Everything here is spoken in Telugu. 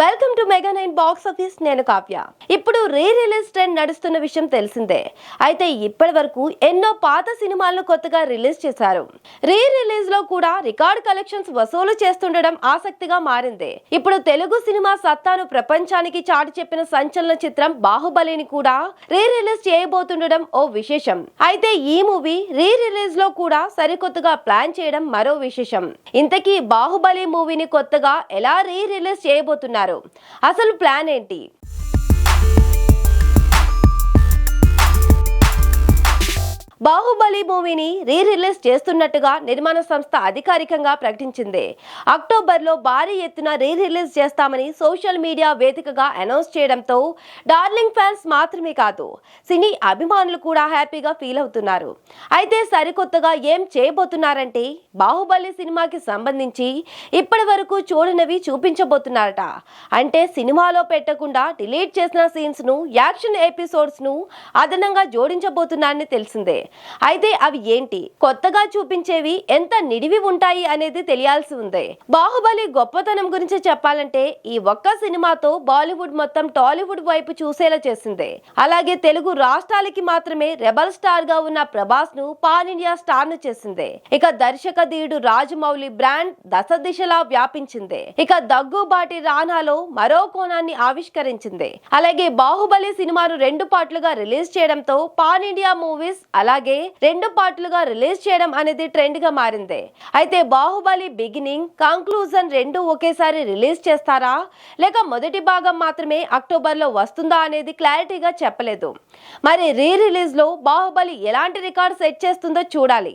Welcome to mega nine box office నేను కావ్య. ఇప్పుడు రీ రిలీజ్ ట్రెండ్ నడుస్తున్న విషయం తెలిసిందే. అయితే ఇప్పటి వరకు ఎన్నో పాత సినిమాలను కొత్తగా రిలీజ్ చేశారు. రీ రిలీజ్లో కూడా రికార్డ్ కలెక్షన్స్ వసూలు చేస్తుండడం ఆసక్తిగా మారింది. ఇప్పుడు తెలుగు సినిమా సత్తాను ప్రపంచానికి చాటి చెప్పిన సంచలన చిత్రం బాహుబలిని కూడా రీ రిలీజ్ చేయబోతుండడం ఓ విశేషం. అయితే ఈ మూవీ రీ రిలీజ్లో కూడా సరికొత్తగా ప్లాన్ చేయడం మరో విశేషం. ఇంతకీ బాహుబలి మూవీని కొత్తగా ఎలా రీ రిలీజ్ చేయబోతున్నారు? అసలు ప్లాన్ ఏంటి? బాహుబలి మూవీని రీ రిలీజ్ చేస్తున్నట్టుగా నిర్మాణ సంస్థ అధికారికంగా ప్రకటించింది. అక్టోబర్లో భారీ ఎత్తున రీ రిలీజ్ చేస్తామని సోషల్ మీడియా వేదికగా అనౌన్స్ చేయడంతో డార్లింగ్ ఫ్యాన్స్ మాత్రమే కాదు సినీ అభిమానులు కూడా హ్యాపీగా ఫీల్ అవుతున్నారు. అయితే సరికొత్తగా ఏం చేయబోతున్నారంటే బాహుబలి సినిమాకి సంబంధించి ఇప్పటి వరకు చూడనివి చూపించబోతున్నారట. అంటే సినిమాలో పెట్టకుండా డిలీట్ చేసిన సీన్స్ను యాక్షన్ ఎపిసోడ్స్ను అదనంగా జోడించబోతున్నారని తెలిసిందే. అయితే అవి ఏంటి? కొత్తగా చూపించేవి ఎంత నిడివి ఉంటాయి అనేది తెలియాల్సి ఉంది. బాహుబలి గొప్పతనం గురించి చెప్పాలంటే ఈ ఒక్క సినిమాతో బాలీవుడ్ మొత్తం టాలీవుడ్ వైపు చూసేలా చేసింది. అలాగే తెలుగు రాష్ట్రాలకి మాత్రమే రెబల్ స్టార్గా ఉన్న ప్రభాస్ను పాన్ ఇండియా స్టార్ను చేసింది. ఇక దర్శకధీయుడు రాజమౌళి బ్రాండ్ దశ దిశలా వ్యాపించింది. ఇక దగ్గుబాటి రానాలో మరో కోణాన్ని ఆవిష్కరించింది. అలాగే బాహుబలి సినిమాను రెండు పాటలుగా రిలీజ్ చేయడంతో పాన్ ఇండియా మూవీస్ అలాగే రెండు పార్ట్లుగా రిలీజ్ చేయడం అనేది ట్రెండ్గా మారింది. అయితే బాహుబలి బిగినింగ్ కంక్లూజన్ రెండు ఒకేసారి రిలీజ్ చేస్తారా? లేక మొదటి భాగం మాత్రమే అక్టోబర్లో వస్తుందా అనేది క్లారిటీగా చెప్పలేదు. మరి రీ రిలీజ్లో బాహుబలి ఎలాంటి రికార్డ్ సెట్ చేస్తుందో చూడాలి.